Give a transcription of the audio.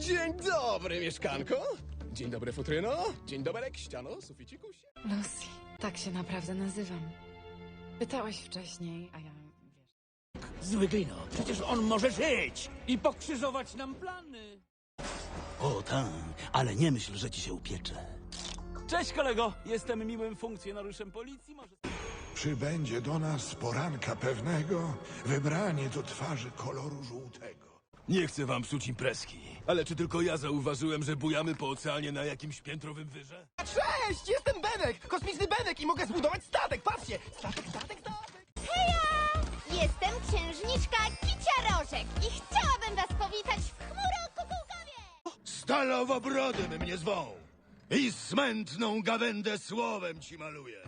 Dzień dobry, mieszkanko. Dzień dobry, futryno. Dzień dobry, ściano, suficiku się. Lucy, tak się naprawdę nazywam. Pytałeś wcześniej, a ja wiesz. Zły glino, przecież on może żyć i pokrzyżować nam plany. O tak, ale nie myśl, że ci się upiecze. Cześć kolego, jestem miłym funkcjonariuszem policji, może... Przybędzie do nas poranka pewnego wybranie do twarzy koloru żółtego. Nie chcę wam psuć imprezki, ale czy tylko ja zauważyłem, że bujamy po oceanie na jakimś piętrowym wyże? Cześć, jestem Benek, kosmiczny Benek i mogę zbudować statek. Patrzcie, statek, statek, statek. Heja! Jestem księżniczka Kicia Rożek i chciałabym was powitać w chmurokukułkowie! Stalowobrodym mnie zwą i smętną gawędę słowem ci maluję.